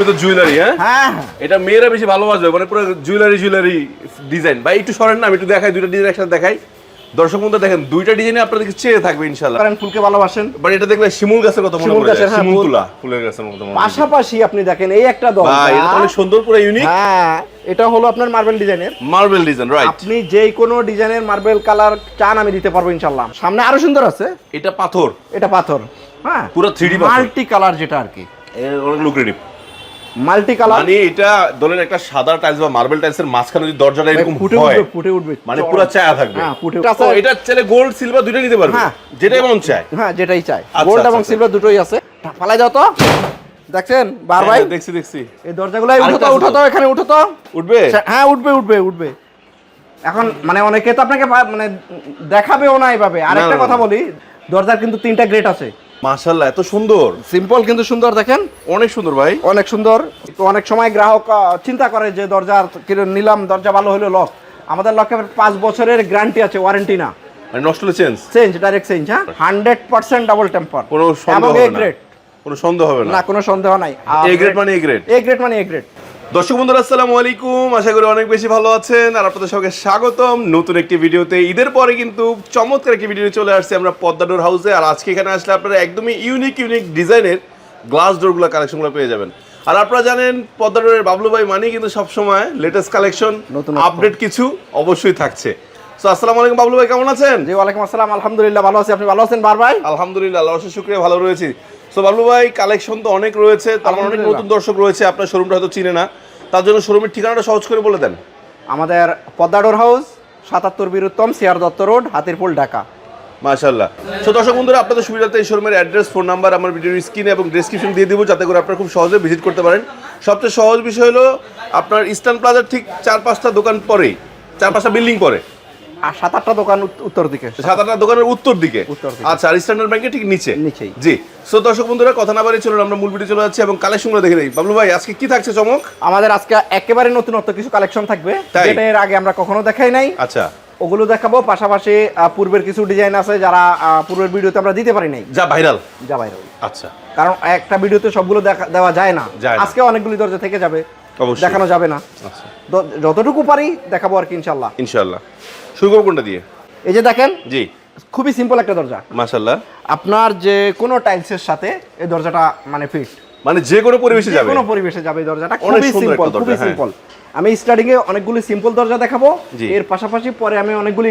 তো জুয়েলারি হ্যাঁ? হ্যাঁ। এটা মেয়েরা বেশি ভালোবাসবে মানে পুরো জুয়েলারি জুয়েলারি ডিজাইন ভাই একটু সরেন না আমি একটু দেখাই দুইটা ডিজাইন একসাথে দেখাই। দর্শক বন্ধু দেখেন দুইটা ডিজাইনে আপনাদেরকে চেয়ে থাকবে ইনশাল্লাহ কারণ ফুলকে ভালোবাসেন। বাট এটা দেখলে শিমুল গাছের কথা মনে পড়ে যায় হ্যাঁ, শিমুল তুলা। ফুলের গাছের মতো মনে পাশাপাশি আপনি দেখেন এই একটা দল ভাই এটা অনেক সুন্দর পুরো ইউনিক হ্যাঁ এটা হলো আপনার মার্বেল ডিজাইনের মার্বেল ডিজাইন রাইট আপনি যেই কোনো ডিজাইনের মার্বেল কালার চান আমি দিতে পারব ইনশাল্লাহ সামনে আরও সুন্দর আছে। এটা পাথর। এটা পাথর হ্যাঁ। পুরো 3D পাথর। মাল্টি কালার যেটা আর কি। অনেক লুক্রেটিভ মাল্টি কালার। মানে এটা ধরেন একটা সাদা টাইলস বা মার্বেল টাইলস এর মাঝখানে যদি দরজাটা এরকম ফুটে উঠবে ফুটে উঠবে। মানে পুরো চায়া থাকবে। হ্যাঁ ফুটে তো এটা চাইলে গোল্ড সিলভার দুটো নিতে পারবে। হ্যাঁ। যেটাই মন চায় হ্যাঁ যেটাই চাই। আচ্ছা, গোল্ড আচ্ছা, এবং আচ্ছা। সিলভার দুটোই আছে। ফালাই দাও তো। দেখছেন? বার ভাই। হ্যাঁ, দেখছি দেখছি। এই দরজাগুলো উঠো তো উঠো তো। এখানে উঠো তো। উঠবে? হ্যাঁ উঠবে উঠবে উঠবে। এখন মানে অনেকে তো আপনাকে মানে দেখাবেও না এইভাবে আরেকটা কথা বলি। দরজার কিন্তু তিনটা গ্রেড আছে। মাশাআল্লাহ এত সুন্দর। সিম্পল কিন্তু সুন্দর দেখেন অনেক সুন্দর ভাই। অনেক সুন্দর। তো অনেক সময় গ্রাহক চিন্তা করে যে দরজার নিলাম দরজা ভালো হলো লক আমাদের লকে পাঁচ বছরের গ্যারান্টি আছে ওয়ারেন্টি না। মানে নষ্ট হলে চেঞ্জ চেঞ্জ ডাইরেক্ট চেঞ্জ হ্যাঁ? হান্ড্রেড পার্সেন্ট ডাবল টেম্পার কোনো সন্দেহ হবে এ না। গ্রেড কোনো সন্দেহ হবে না। না কোনো সন্দেহ নাই। এ গ্রেড মানে এ গ্রেড এ গ্রেড মানে এ গ্রেড দর্শক বন্ধুরা আসসালামু আলাইকুম। আশা করি অনেক বেশি ভালো আছেন আর আপনাদের সঙ্গে স্বাগতম নতুন একটি ভিডিওতে। ঈদের পরে কিন্তু চমৎকার একটি ভিডিও চলে আসছে আমরা পদ্মা ডোর হাউসে আর আজকে এখানে আসলে আপনারা একদমই ইউনিক ইউনিক ডিজাইনের গ্লাস ডোরগুলো কালেকশনগুলো পেয়ে যাবেন। আর আপনারা জানেন পদ্মা ডোরের বাবলু ভাই মানি কিন্তু সবসময় লেটেস্ট কালেকশন নতুন আপডেট কিছু অবশ্যই থাকছে। তো আসসালামু আলাইকুম বাবলু ভাই কেমন আছেন? জি ওয়ালাইকুম আসসালাম আলহামদুলিল্লাহ ভালো আছি। আপনি ভালো আছেন বার ভাই আলহামদুলিল্লাহ আল্লাহ শুক্রিয়া ভালো রয়েছি। তো বাবলু ভাই কালেকশন তো অনেক রয়েছে তার মানে অনেক নতুন দর্শক রয়েছে আপনার শোরুমটা হয়তো চিনে না। তার জন্য শোরুমের ঠিকানাটা সহজ করে বলে দেন। আমাদের পদ্মাডোর হাউস সাতাত্তর Bir Uttam C R Datta road Hatirpool Dhaka. মাশাল্লাহ সো দর্শক বন্ধুরা আপনাদের সুবিধার্থে এই শোরুমের অ্যাড্রেস ফোন নাম্বার আমার ভিডিওর স্ক্রিনে এবং ডেসক্রিপশন দিয়ে দিব যাতে করে আপনারা খুব সহজে ভিজিট করতে পারেন। সবচেয়ে সহজ বিষয় হলো আপনার ইস্টার্ন প্লাজার ঠিক চার পাঁচটা দোকান পরেই চার পাঁচটা বিল্ডিং পরে। আর সাত আটটা দোকান উত্তর দিকে। সাত আটটা দোকানের উত্তর দিকে। আচ্ছা আর স্ট্যান্ডার্ড ব্যাংকের ঠিক নিচে? নিচেই। জি। সো দর্শক বন্ধুরা কথা না বাড়ি চলুন আমরা মূল ভিডিও চলে যাচ্ছি এবং কালেকশনগুলো দেখে নেই। বাবলু ভাই আজকে কি থাকছে চমক? আমাদের আজকে একেবারে নতুনত্ব কিছু কালেকশন থাকবে? যেটা এর আগে আমরা কখনো দেখাই নাই। আচ্ছা। ওগুলো দেখাবো পাশাপাশি পূর্বের কিছু ডিজাইন আছে যারা পূর্বের ভিডিওতে আমরা দিতে পারি নাই। যা ভাইরাল যা ভাইরাল আচ্ছা। কারণ একটা ভিডিওতে সবগুলো দেখা- দেওয়া যায় না। আজকে অনেকগুলি দরজা থেকে যাবে। দেখানো যাবে না। আচ্ছা। যতটুকু পারি দেখাবো আর কি ইনশাল্লাহ ইনশাল্লাহ শুরু করব কোনটা দিয়ে? এই যে দেখেন জি। খুবই সিম্পল একটা দরজা। মাশাল্লাহ আপনার যে কোনো টাইলসের সাথে এই দরজাটা মানে ফিট মানে যে কোনো পরিবেশে যাবে। কোনো পরিবেশে যাবে এই দরজাটা। খুবই সিম্পল খুবই হ্যাঁ। সিম্পল আমি স্টার্টিং এ অনেকগুলি সিম্পল দরজা দেখাবো। এর পাশাপাশি পরে আমি অনেকগুলি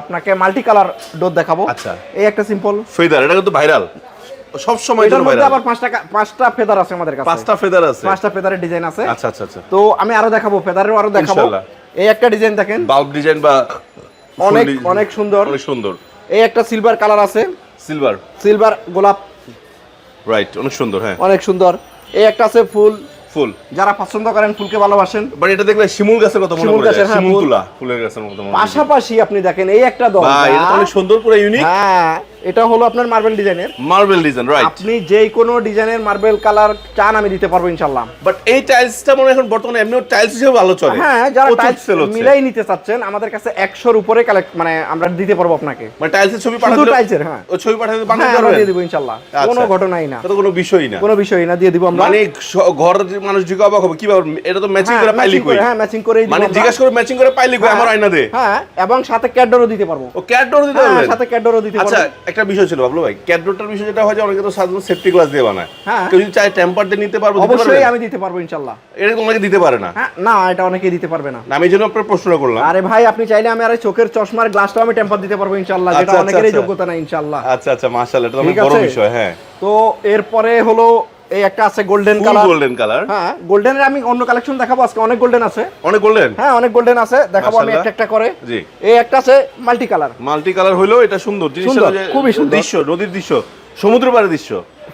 আপনাকে মাল্টি কালার ডোর দেখাবো। আচ্ছা। এই একটা সিম্পল ফেদার এটা কিন্তু ভাইরাল সব সময় এটার মধ্যে আবার পাঁচটা পাঁচটা ফেদার আছে আমাদের কাছে। পাঁচটা ফেদার আছে। পাঁচটা ফেদারের ডিজাইন আছে। আচ্ছা আচ্ছা আচ্ছা। তো আমি আরও দেখাবো ফেদারেরও আরও দেখাবো। এই একটা ডিজাইন দেখেন। বাল্ব ডিজাইন বা অনেক অনেক সুন্দর। অনেক সুন্দর। এই একটা সিলভার কালার আছে। সিলভার সিলভার গোলাপ। রাইট অনেক সুন্দর হ্যাঁ। অনেক সুন্দর। এই একটা আছে ফুল। ফুল যারা পছন্দ করেন ফুলকে ভালোবাসেন। বাট এটা দেখলে শিমুল গাছের কথা মনে পড়ে যায়। হ্যাঁ, শিমুল তুলা। ফুলের গাছের মনে পাশাপাশি আপনি দেখেন এই একটা ভাই এটা অনেক সুন্দর পুরো ইউনিক হ্যাঁ। এটা হলো আপনার মার্বেল ডিজাইনের মার্বেল ডিজাইন রাইট আপনি যেই কোনো ডিজাইনের মার্বেল কালার চান আমি দিতে পারব ইনশাল্লাহ বাট এই টাইলসটা মনে এখন বর্তমানে এমনিও টাইলস হিসেবে ভালো চলে। হ্যাঁ যারা টাইলস মিলাই নিতে চাচ্ছেন আমাদের কাছে একশোর উপরে কালেক্ট মানে আমরা দিতে পারব আপনাকে। মানে টাইলসের ছবি শুধু পাঠাতে টাইলসের হ্যাঁ। ও ছবি পাঠাতে হ্যাঁ বানাতে আমরা দিয়ে দিব ইনশাল্লাহ আচ্ছা। কোনো ঘটনাই না। এটা তো কোনো বিষয়ই না। কোনো বিষয় না দিয়ে দিব আমরা। মানে ঘর যে মানুষ জিজ্ঞাসা অবাক হবে। কি ব্যাপার? এটা তো ম্যাচিং করে পাইলি কই? হ্যাঁ ম্যাচিং করে মানে জিজ্ঞাসা করে ম্যাচিং করে পাইলি কই? আমার আয়না দে। হ্যাঁ এবং সাথে ক্যাডরও দিতে পারব। ও ক্যাট ডোর দিতে হ্যাঁ পারবেন? সাথে ক্যাডরও দিতে পারব আচ্ছা পারব। একটা বিষয় ছিল বাবলু ভাই। ক্যাডরটার বিষয় যেটা হয় যে অনেকে তো সাধারণত সেফটি গ্লাস দিয়ে বানায়। হ্যাঁ। কেউ যদি চায় টেম্পার দিয়ে নিতে পারব অবশ্যই আমি দিতে পারব ইনশাল্লাহ। এটা অনেকে দিতে পারে না। হ্যাঁ না এটা অনেকেই দিতে পারবে না। আমি জন্য আপনার প্রশ্ন করলাম। আরে ভাই আপনি চাইলে আমি আরে চোখের চশমার গ্লাসটাও আমি টেম্পার দিতে পারব ইনশাল্লাহ যেটা আচ্ছা, আচ্ছা, অনেকেরই আচ্ছা। যোগ্যতা না ইনশাল্লাহ। আচ্ছা আচ্ছা মাশাআল্লাহ এটা তো অনেক বড় বিষয় হ্যাঁ। তো এরপরে হলো এই একটা আছে গোল্ডেন কালার গোল্ডেন কালার হ্যাঁ গোল্ডেনের আমি অন্য কালেকশন দেখাবো আজকে অনেক গোল্ডেন আছে। অনেক গোল্ডেন হ্যাঁ অনেক গোল্ডেন আছে দেখাবো আমি একটা একটা করে। জি। এই একটা আছে মাল্টি কালার মাল্টি কালার হইল এটা সুন্দর জিনিসটা খুবই সুন্দর। দৃশ্য নদীর দৃশ্য সমুদ্র পাড়ের দৃশ্য।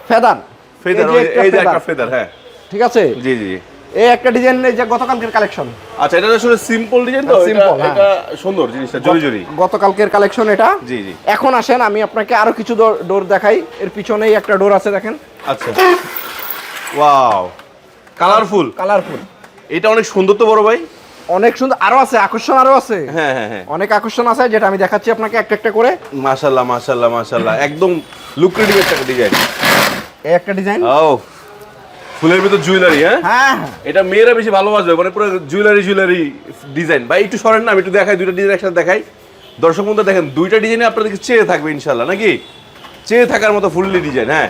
ফেদার। ফেদার এই যে একটা ফেদার। হ্যাঁ। ঠিক আছে? জি জি। এই একটা ডিজাইন এই যে গতকালকের কালেকশন আচ্ছা এটা আসলে সিম্পল ডিজাইন তো এটা simple, হ্যাঁ। এটা সুন্দর জিনিসটা জরি জরি। গতকালকের কালেকশন এটা। জি জি। এখন আসেন আমি আপনাকে আরও কিছু ডোর দেখাই। এর পিছনেই একটা ডোর আছে দেখেন। আচ্ছা। ওয়াও কালারফুল কালারফুল এটা অনেক সুন্দর তো বড় ভাই? অনেক সুন্দর। আরও আছে আকর্ষণ আরও আছে। হ্যাঁ হ্যাঁ হ্যাঁ। অনেক আকর্ষণ আছে যেটা আমি দেখাচ্ছি আপনাকে একটা একটা করে। মাশাআল্লাহ মাশাআল্লাহ মাশাআল্লাহ একদম লুক্রেটিভ একটা ডিজাইন এই একটা ডিজাইন ও ফুলের ভিতর জুয়েলারি হ্যাঁ? হ্যাঁ। এটা মেয়েরা বেশি ভালোবাসবে মানে পুরো জুয়েলারি জুয়েলারি ডিজাইন ভাই একটু সরেন না আমি একটু দেখাই দুইটা ডিজাইন একসাথে দেখাই। দর্শক বন্ধু দেখেন দুইটা ডিজাইনে আপনাদেরকে চেয়ে থাকবে ইনশাল্লাহ নাকি? চেয়ে থাকার মতো ফুললি ডিজাইন হ্যাঁ।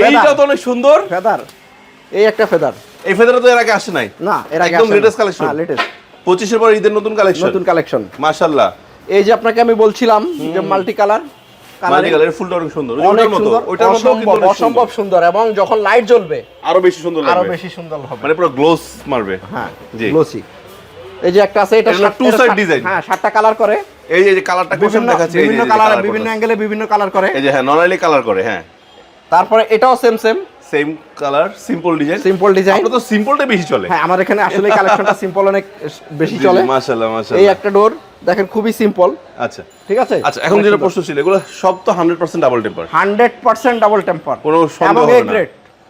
এইটাও তো অনেক সুন্দর। ফেদার। এই একটা ফেদার। এই ফেদারে তো এর আগে আসে নাই। না এর আগে একদম লেটেস্ট কালেকশন collection। লেটেস্ট পঁচিশের পর ঈদের নতুন কালেকশন নতুন কালেকশন মাশাল্লাহ এই যে আপনাকে আমি বলছিলাম যে মাল্টি কালার ফুলটা অনেক সুন্দর। অনেক সুন্দর ওইটার মতো অসম্ভব সুন্দর। এবং যখন লাইট জ্বলবে আরও বেশি সুন্দর আরও বেশি সুন্দর হবে। মানে পুরো গ্লোস মারবে। হ্যাঁ জি। গ্লোসি এই যে একটা আছে এটা সাত- design। হ্যাঁ সাতটা কালার করে। এই যে- কালারটা কোশ্চেন বিভিন্ন দেখাচ্ছে বিভিন্ন কালার বিভিন্ন অ্যাঙ্গেলে বিভিন্ন কালার করে। এই যে হ্যাঁ নর্মালি কালার করে হ্যাঁ। তারপরে এটাও same same same colour simple design simple design তো সিম্পলটা বেশি চলে। হ্যাঁ আমার এখানে আসলে কালেকশনটা সিম্পল অনেক বেশি চলে। মাশাআল্লাহ এই একটা ডোর দেখেন খুবই সিম্পল আচ্ছা। ঠিক আছে? আচ্ছা এখন যেটা প্রশ্ন ছিল এগুলো সব তো 100% double temper hundred percent double temper কোনো সন্দেহ হবে না।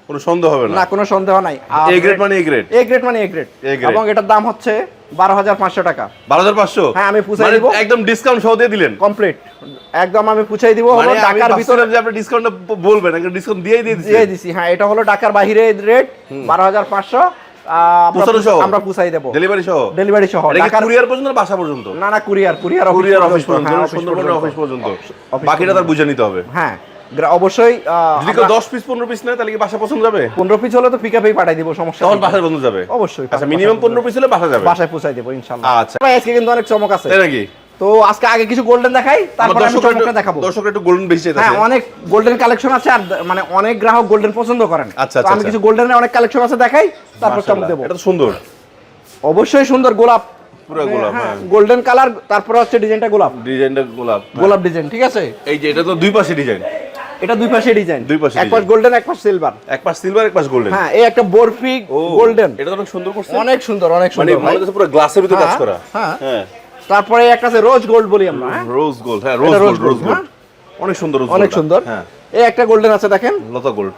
কোনো সন্দেহ হবে না। না কোনো সন্দেহ নাই। এ গ্রেড মানে এ গ্রেড এ গ্রেড মানে এ গ্রেড এবং এটার দাম হচ্ছে বারো হাজার পাঁচশো টাকা। বারো হাজার পাঁচশো? হ্যাঁ, আমি পুষাই দিব। একদম ডিসকাউন্ট সহ দিয়ে দিলেন? কমপ্লিট একদম আমি পুছাই দিব হলো মানে ঢাকার ভিতরে যে আপনি ডিসকাউন্টটা বলবেন ডিসকাউন্ট দিয়ে দিয়ে দিয়ে দিছি হ্যাঁ এটা হলো ঢাকার বাইরে রেট বারো হাজার পাঁচশো? আমরা পুষাই দেবো। ডেলিভারি সহ? ডেলিভারি সহ। কুরিয়ার পর্যন্ত বাসা পর্যন্ত? না না কুরিয়ার কুরিয়ার কুরিয়ার অফিস পর্যন্ত। হ্যাঁ, সুন্দরবনের অফিস পর্যন্ত। বাকিটা তার বুঝে নিতে হবে। হ্যাঁ। অবশ্যই যদি কেউ দশ পিস পনেরো পিস নেয় তাহলে কি বাসা পছন্দ যাবে? পনেরো পিস হলে তো পিক আপেই পাঠাই দিব সমস্যা তখন বাসায় যাবে। অবশ্যই আচ্ছা মিনিমাম পনেরো পিস হলে বাসা যাবে? বাসায় পৌঁছাই দেবো ইনশাল্লাহ। আচ্ছা। ভাই, আজকে কিন্তু অনেক চমক আছে। নাকি? তো আজকে আগে কিছু গোল্ডেন দেখাই তারপর আমি চমকটা দেখাবো। দর্শকরা একটু গোল্ডেন বেশি হ্যাঁ অনেক গোল্ডেন কালেকশন আছে আর মানে অনেক গ্রাহক গোল্ডেন পছন্দ করেন। আচ্ছা, আচ্ছা, আমি আচ্ছা। কিছু গোল্ডেনের অনেক কালেকশন আছে দেখাই তারপর চমক দেবো। এটা সুন্দর। অবশ্যই সুন্দর গোলাপ। পুরো গোলাপ, হ্যাঁ। গোল্ডেন কালার তারপরে হচ্ছে ডিজাইনটা গোলাপ। ডিজাইনটা গোলাপ হ্যাঁ। গোলাপ ডিজাইন ঠিক আছে? এই যে এটা তো দুই পাশে ডিজাইন এটা দুই পাশে ডিজাইন দুই পাশে এক পাশ গোল্ডেন এক পাশ সিলভার এক পাশ সিলভার এক পাশ গোল্ডেন হ্যাঁ এই একটা বরফি গোল্ডেন এটা অনেক সুন্দর করছে। অনেক সুন্দর অনেক মানে সুন্দর। মনে হচ্ছে পুরো গ্লাসের ভিতরে কাজ হ্যাঁ, করা। হ্যাঁ। হ্যাঁ। তারপরে একটা আছে রোজ গোল্ড বলি আমরা হ্যাঁ? রোজ গোল্ড হ্যাঁ রোজ গোল্ড রোজ গোল্ড অনেক সুন্দর অনেক সুন্দর। হ্যাঁ। এই একটা গোল্ডেন আছে দেখেন। লতা গোল্ড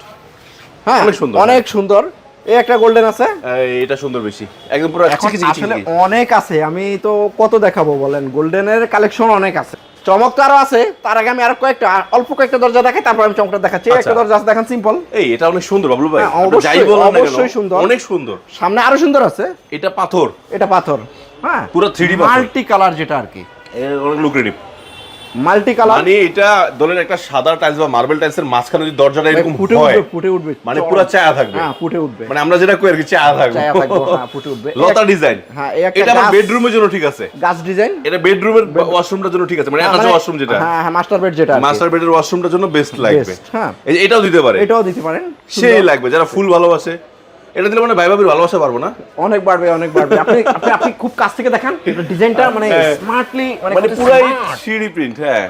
হ্যাঁ অনেক সুন্দর, অনেক সুন্দর। এই একটা গোল্ডেন আছে। এটা সুন্দর বেশি। একদম পুরো আসলে অনেক আছে আমি তো কত দেখাবো বলেন। গোল্ডেনের কালেকশন অনেক আছে। চমক তো আরও আছে। তার আগে আমি আরও কয়েকটা অল্প কয়েকটা দরজা দেখাই তারপর আমি চমকটা দেখাচ্ছি। একটা আচ্ছা। দরজা আছে দেখেন সিম্পল এই এটা অনেক সুন্দর বাবলু ভাই। হ্যাঁ, অবশ্যই, যাই বল অবশ্যই সুন্দর। অনেক সুন্দর। সামনে আরও সুন্দর আছে। এটা পাথর। এটা পাথর হ্যাঁ। পুরো 3D মাল্টি কালার যেটা আর কি। অনেক লুক্রেটিভ মাল্টি কালার মানে এটা ধরেন একটা সাদা টাইলস বা মার্বেল টাইলসের মাঝখানে যদি দরজাটা এরকম ফুটে উঠবে ফুটে উঠবে। মানে পুরো চায়া থাকবে। হ্যাঁ ফুটে উঠবে। মানে আমরা যেটা কই আর কি চায়া থাকবে। চায়া থাকবে, হ্যাঁ, ফুটে উঠবে। লতা ডিজাইন হ্যাঁ, এটা আমার বেডরুমের জন্য ঠিক আছে। গাছ ডিজাইন এটা বেডরুমের ওয়াশরুমটার জন্য ঠিক আছে মানে অ্যাটাচ ওয়াশরুম যেটা। হ্যাঁ হ্যাঁ মাস্টার বেড যেটা। মাস্টার বেডের ওয়াশরুমটার জন্য বেস্ট লাগবে। হ্যাঁ। এটাও দিতে পারে এটাও দিতে পারেন। সেই লাগবে যারা ফুল ভালোবাসে। এটা দিলে মানে ভাই ভাবির ভালোবাসা পারব না? অনেক বাড়বে অনেক বাড়বে। আপনি আপনি আপনি খুব কাছ থেকে দেখান ডিজাইনটা মানে হ্যাঁ। স্মার্টলি মানে মানে পুরাই সিঁড়ি প্রিন্ট হ্যাঁ।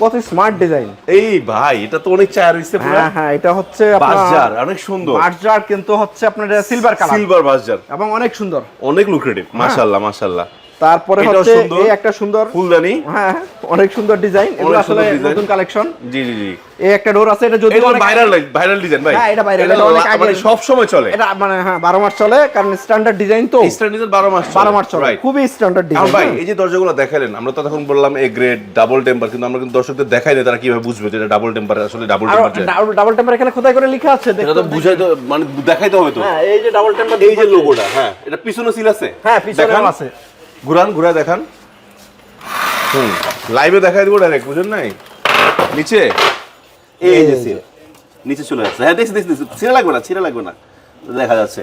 কত স্মার্ট ডিজাইন এই ভাই এটা তো অনেক চায়ার হইছে পুরো। হ্যাঁ হ্যাঁ এটা হচ্ছে বাজার অনেক সুন্দর। বাজার কিন্তু হচ্ছে আপনার সিলভার কালার সিলভার বাজার এবং অনেক সুন্দর। অনেক লুক্রেটিভ মাশাআল্লাহ মাশাআল্লাহ। তারপরে হচ্ছে এই একটা সুন্দর ফুলদানি। হ্যাঁ অনেক সুন্দর ডিজাইন এগুলো আসলে নতুন কালেকশন জি জি জি। এই একটা ডোর আছে এটা যদি ভাইরাল ভাইরাল ডিজাইন ভাই। হ্যাঁ, এটা viral, এটা অনেক আগে- মানে সব সময় চলে। এটা মানে হ্যাঁ বারো মাস চলে কারণ স্ট্যান্ডার্ড ডিজাইন তো। স্ট্যান্ড ডিজাইন 12 মাস বারো মাস চলে। খুবই স্ট্যান্ডার্ড ডিজাইন ভাই এই যে দরজাগুলো দেখালেন আমরা তো তখন বললাম এ গ্রেড ডাবল টেম্পার কিন্তু আমরা কিন্তু দর্শকদের দেখাই না তারা কীভাবে বুঝবে যে এটা ডাবল টেম্পার আসলে ডাবল টেম্পার ডাবল টেম্পার এখানে খোদাই করে লেখা আছে এটা তো বুঝাই তো মানে দেখাইতে হবে তো। হ্যাঁ এই যে ডাবল টেম্পার এই যে লোগোটা হ্যাঁ এটা পিছনে সিল আছে। হ্যাঁ পিছনে আছে। ঘুরান ঘুরা দেখান। হুম লাইভে দেখাই দিব ডাইরেক্ট বুঝেন নাই? নিচে? এই যে। সিল নিচে চলে আসছে হ্যাঁ দেখছি দেখছি ছিঁড়া লাগবে না ছিঁড়া লাগবে না। দেখা যাচ্ছে।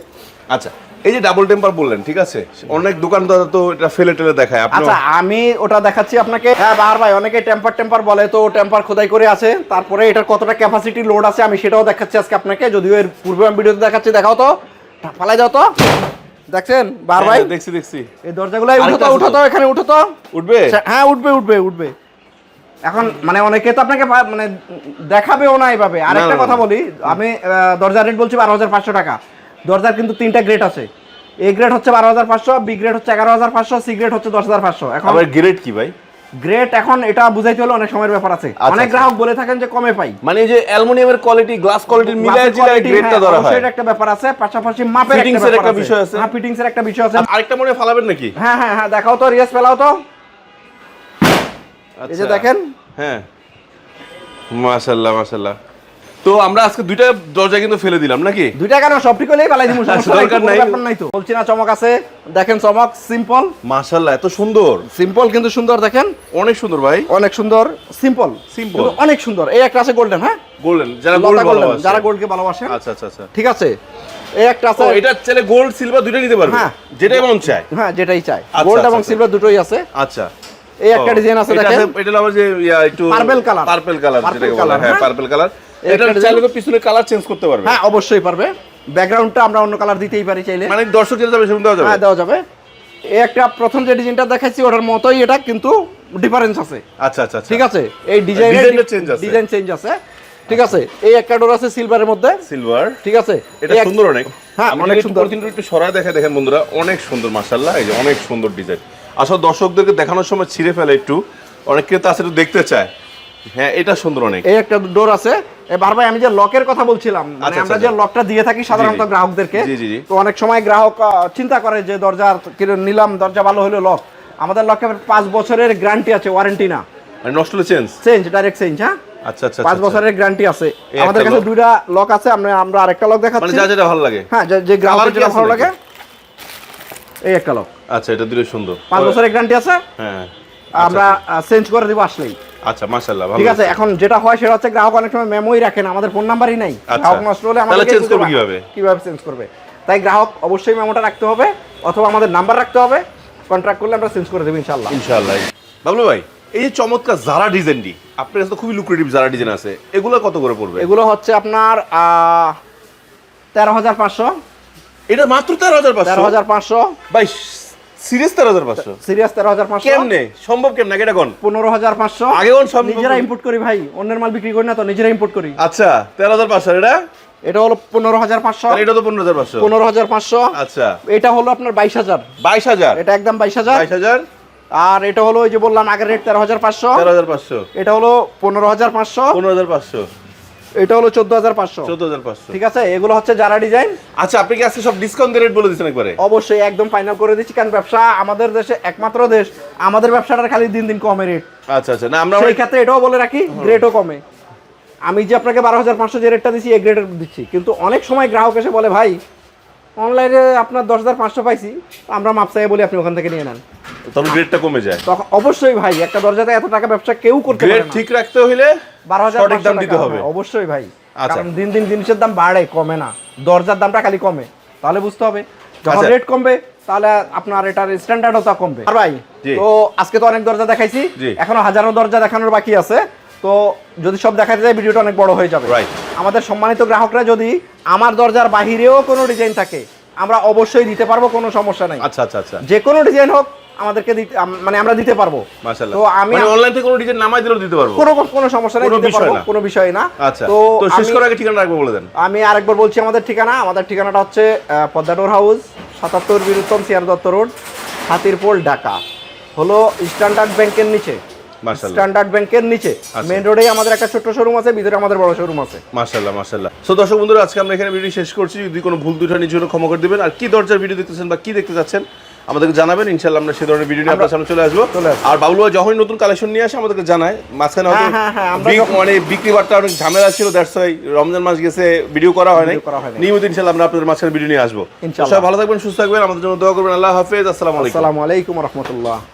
আচ্ছা এই যে ডাবল টেম্পার বললেন ঠিক আছে? অনেক দোকানদার তো এটা ফেলে টেলে দেখায়। আপনি আচ্ছা আমি ওটা দেখাচ্ছি আপনাকে। হ্যাঁ বার ভাই অনেকে টেম্পার টেম্পার বলে তো টেম্পার খোদাই করে আছে। তারপরে এটার কতটা ক্যাপাসিটি লোড আছে আমি সেটাও দেখাচ্ছি আজকে আপনাকে। যদিও এর পূর্বে আমি ভিডিওতে দেখাচ্ছি দেখাও তো। ফালাই যাও তো। দেখছেন? বার ভাই? হ্যাঁ, দেখছি দেখছি। এই দরজাগুলো উঠো তো উঠো তো। তো এখানে উঠো তো উঠবে হ্যাঁ উঠবে উঠবে উঠবে। এখন মানে অনেকে তো আপনাকে মানে দেখাবেও না এইভাবে আরেকটা কথা বলি আমি দরজার রেট বলছি বারো হাজার পাঁচশো টাকা। দরজার কিন্তু তিনটা গ্রেড আছে। এ গ্রেড হচ্ছে বারো হাজার পাঁচশো বি গ্রেড হচ্ছে এগারো হাজার পাঁচশো সি গ্রেড হচ্ছে দশ হাজার পাঁচশো। এখন গ্রেড কি ভাই? গ্রেড এখন এটা বুঝাইতে হলে অনেক সময়ের ব্যাপার আছে। আচ্ছা, অনেক আচ্ছা। গ্রাহক বলে থাকেন যে কমে পাই। মানে এই যে অ্যালুমিনিয়ামের কোয়ালিটি গ্লাস কোয়ালিটি মিলায় জিলায় গ্রেডটা ধরা হয়। সেটা একটা ব্যাপার আছে পাশাপাশি মাপের ফিটিংস এর একটা বিষয় আছে। হ্যাঁ ফিটিংস এর একটা বিষয় আছে। আরেকটা মনে হয় ফালাবেন নাকি? হ্যাঁ হ্যাঁ হ্যাঁ দেখাও তো রিয়াজ ফেলাও তো। এই যে আচ্ছা। দেখেন। হ্যাঁ। মাশাআল্লাহ মাশাল্লাহ তো আমরা আজকে দুইটা দরজা কিন্তু ফেলে দিলাম নাকি? দুইটা কেন? সব ঠিক হলেই পালাই দিব আচ্ছা, দরকার নাই। ব্যাপার নাই তো। বলছি না চমক আছে। দেখেন চমক সিম্পল মাশাল্লাহ এত সুন্দর। সিম্পল কিন্তু সুন্দর দেখেন। অনেক সুন্দর ভাই। অনেক সুন্দর সিম্পল Simple। অনেক সুন্দর। এই একটা আছে গোল্ডেন হ্যাঁ? গোল্ডেন যারা গোল্ড ভালোবাসে। যারা গোল্ডকে ভালোবাসে। আচ্ছা আচ্ছা আচ্ছা। ঠিক আছে? এই একটা আছে। এটা ছেলে গোল্ড সিলভার দুইটা নিতে পারবে? হ্যাঁ। যেটাই মন চায়। হ্যাঁ যেটাই আচ্ছা, গোল্ড আচ্ছা, এবং আচ্ছা। সিলভার দুটোই আছে। আচ্ছা। এই একটা ডিজাইন আছে দেখেন। এটা আবার যে একটু purple colour purple colour Purple যেটাকে বলে হ্যাঁ। পার্পল কালার এটা চাইলে তো পিছনে কালার চেঞ্জ করতে পারবে। হ্যাঁ অবশ্যই পারবে। ব্যাকগ্রাউন্ডটা আমরা অন্য কালার দিতেই পারি চাইলে। মানে দর্শক যেটা যাবে সেরকম দেওয়া যাবে। হ্যাঁ দেওয়া যাবে। এই একটা প্রথম যে ডিজাইনটা দেখাইছি ওটার মতোই এটা কিন্তু ডিফারেন্স আছে। আচ্ছা আচ্ছা আচ্ছা। ঠিক আছে? এই ডিজাইনের। ডিজাইন চেঞ্জ আছে। ঠিক আছে? এই একটা ডোর আছে সিলভারের মধ্যে। সিলভার ঠিক আছে? এটা সুন্দর অনেক। হ্যাঁ, অনেক সুন্দর। প্রতিদিন একটু সরায় দেখে দেখেন বন্ধুরা অনেক সুন্দর মাশাআল্লাহ। এই যে অনেক সুন্দর ডিজাইন আসলে দর্শকদেরকে দেখানোর সময় ছিঁড়ে ফেলে একটু। অনেক ক্রেতা আছে একটু দেখতে চায়। হ্যাঁ এটা সুন্দর অনেক। এই একটা ডোর আছে। এবার ভাই আমি যে লকের কথা বলছিলাম মানে আচ্ছা, আমরা আচ্ছা, যে লকটা দিয়ে থাকি সাধারণত। গ্রাহকদেরকে। তো অনেক সময় গ্রাহক চিন্তা করে যে দরজা নিলাম দরজা ভালো হলো লক আমাদের লকে পাঁচ বছরের গ্যারান্টি আছে ওয়ারেন্টি না। মানে নষ্ট হলে চেঞ্জ চেঞ্জ ডাইরেক্ট চেঞ্জ হ্যাঁ? আচ্ছা আচ্ছা পাঁচ আচ্ছা, বছরের গ্যারান্টি আছে। আমাদের কাছে দুইটা লক আছে আমরা আমরা আরেকটা লক মানে যা যেটা ভালো লাগে। হ্যাঁ যে- যে গ্রাহকের যেটা ভালো লাগে এই একটা লক আচ্ছা এটা দুটো সুন্দর। পাঁচ বছরের গ্যারান্টি আছে? হ্যাঁ। আমরা চেঞ্জ করে দিব আসলেই। আচ্ছা মাশাআল্লাহ ভালো ঠিক আছে এখন যেটা হয় সেটা হচ্ছে গ্রাহক অনেক সময় মেমোই রাখেন আমাদের ফোন নাম্বারই নাই। গ্রাহক নষ্ট হলে করবে কীভাবে? কীভাবে চেঞ্জ করবে? তাই গ্রাহক অবশ্যই মেমোটা রাখতে হবে অথবা আমাদের নাম্বার রাখতে হবে কন্ট্রাক্ট করলে আমরা চেঞ্জ করে দেবো ইনশাল্লাহ ইনশাআল্লাহ। বাবলু ভাই এই যে চমৎকার জারা ডিজাইনটি আপনার কাছে তো খুবই লুক্রেটিভ জারা ডিজাইন আছে। এগুলো কত করে পড়বে? এগুলো হচ্ছে আপনার তেরো হাজার পাঁচশো। এটা মাত্র তেরো হাজার তেরো পাঁচশো হাজার পাঁচশো। ভাই সিরিয়াস তেরো হাজার পাঁচশো? সিরিয়াস তেরো হাজার পাঁচশো। কেমনে? সম্ভব কেমনে? এটা কোন? পনেরো হাজার পাঁচশো। আগে কোন সম্ভব? নিজেরা ইম্পোর্ট করি ভাই অন্যের মাল বিক্রি করি না তো নিজেরা ইম্পোর্ট করি। আচ্ছা তেরো হাজার পাঁচশো এটা? এটা হলো পনেরো হাজার পাঁচশো। এটা তো পনেরো হাজার পাঁচশো। পনেরো হাজার পাঁচশো। আচ্ছা। এটা হলো আপনার বাইশ হাজার। বাইশ হাজার? এটা একদম বাইশ হাজার। বাইশ হাজার? আর এটা হলো ওই যে বললাম আগের রেট তেরো হাজার পাঁচশো। তেরো হাজার পাঁচশো। এটা হলো পনেরো হাজার পাঁচশো। পনেরো হাজার পাঁচশো। এটা হলো চোদ্দ হাজার পাঁচশো। চোদ্দ হাজার পাঁচশো। ঠিক আছে? এগুলো হচ্ছে যারা ডিজাইন আচ্ছা আপনি কি আজকে সব ডিসকাউন্ট রেট বলে দিচ্ছেন একবারে? অবশ্যই একদম ফাইনাল করে দিচ্ছি কারণ ব্যবসা আমাদের দেশে একমাত্র দেশ। আমাদের ব্যবসাটার খালি দিন দিন কমে রেট আচ্ছা আচ্ছা। না আমরা সেই ক্ষেত্রে এটাও বলে রাখি রেটও কমে। আমি যে আপনাকে বারো হাজার পাঁচশো যে রেটটা দিচ্ছি এই গ্রেডের দিচ্ছি। কিন্তু অনেক সময় গ্রাহক এসে বলে ভাই অনলাইনে আপনার দশ হাজার পাঁচশো পাইছি আমরা মাপসাই বলি আপনি ওখান থেকে নিয়ে নেন। তখন গ্রেডটা কমে যায়। তখন অবশ্যই ভাই একটা দরজাতে এত টাকা ব্যবসা কেউ করতে পারে না। ঠিক রাখতে হলে বারো হাজার সঠিক দাম দিতে হবে অবশ্যই ভাই। আচ্ছা। কারণ দিন দিন জিনিসের দাম বাড়ে কমে না। দরজার দামটা খালি কমে। তাহলে বুঝতে হবে যখন আচ্ছা। রেট কমবে তাহলে আপনার এটার স্ট্যান্ডার্ডও তা কমবে। আর ভাই তো আজকে তো অনেক দরজা দেখাইছি এখনও হাজারো দরজা দেখানোর বাকি আছে। তো যদি সব দেখাতে যায় ভিডিওটা অনেক বড় হয়ে যাবে. আমাদের সম্মানিত গ্রাহকরা যদি আমার দরজার বাহিরেও কোনো ডিজাইন থাকে আমরা অবশ্যই দিতে পারব কোনো সমস্যা নাই। আচ্ছা আচ্ছা আচ্ছা। যে কোনো ডিজাইন হোক আমাদেরকে দিতে মানে আমরা দিতে পারব। তো আমি মানে অনলাইন থেকে কোনো ডিজাইন নামাই দিলেও দিতে পারব। কোনো কোনো সমস্যা নেই দিতে পারব। কোনো বিষয় না। আচ্ছা তো তো শেষ করার আগে ঠিকানা রাখব বলে দেন। আমি আরেকবার বলছি আমাদের ঠিকানা। আমাদের ঠিকানাটা হচ্ছে আহ, পদ্মাডোর হাউস সাতাত্তর Bir Uttam C R Datta road Hatirpool Dhaka. হলো স্ট্যান্ডার্ড ব্যাংকের নিচে। স্ট্যান্ডার্ড ব্যাংকের নিচে। আচ্ছা। মেন রোডেই আমাদের একটা ছোট্ট শোরুম আছে ভিতরে আমাদের বড় শোরুম আছে। মাশাআল্লাহ মাশাআল্লাহ। সো দর্শক বন্ধুরা আজকে আমরা এখানে ভিডিও শেষ করছি। যদি কোনো ভুল দুটানির জন্য ক্ষমা করে দিবেন। আর কি দরজার ভিডিও দেখতেছেন বা কি দেখতে চাচ্ছেন আমাদেরকে জানাবেন ইনশাল্লাহ আমরা সে ধরনের ভিডিও নিয়ে আপনার সামনে চলে আসব। আর বাবুল ভাই যখনই নতুন কালেকশন নিয়ে আসে আমাদেরকে জানায়। মাঝখানে হ্যাঁ, হ্যাঁ, হ্যাঁ, মানে বিক্রি বার্তা অনেক ঝামেলা ছিল দ্যাটস ওয়াই রমজান মাস গেছে ভিডিও করা হয় নাই। নিয়মিত ইনশাল্লাহ আমরা আপনাদের মাঝখানে ভিডিও নিয়ে আসব। সবাই ভালো থাকবেন সুস্থ থাকবেন আমাদের জন্য দোয়া করবেন আল্লাহ হাফেজ আসসালামু আলাইকুম। আসসালামু আলাইকুম রহমতুল্লাহ।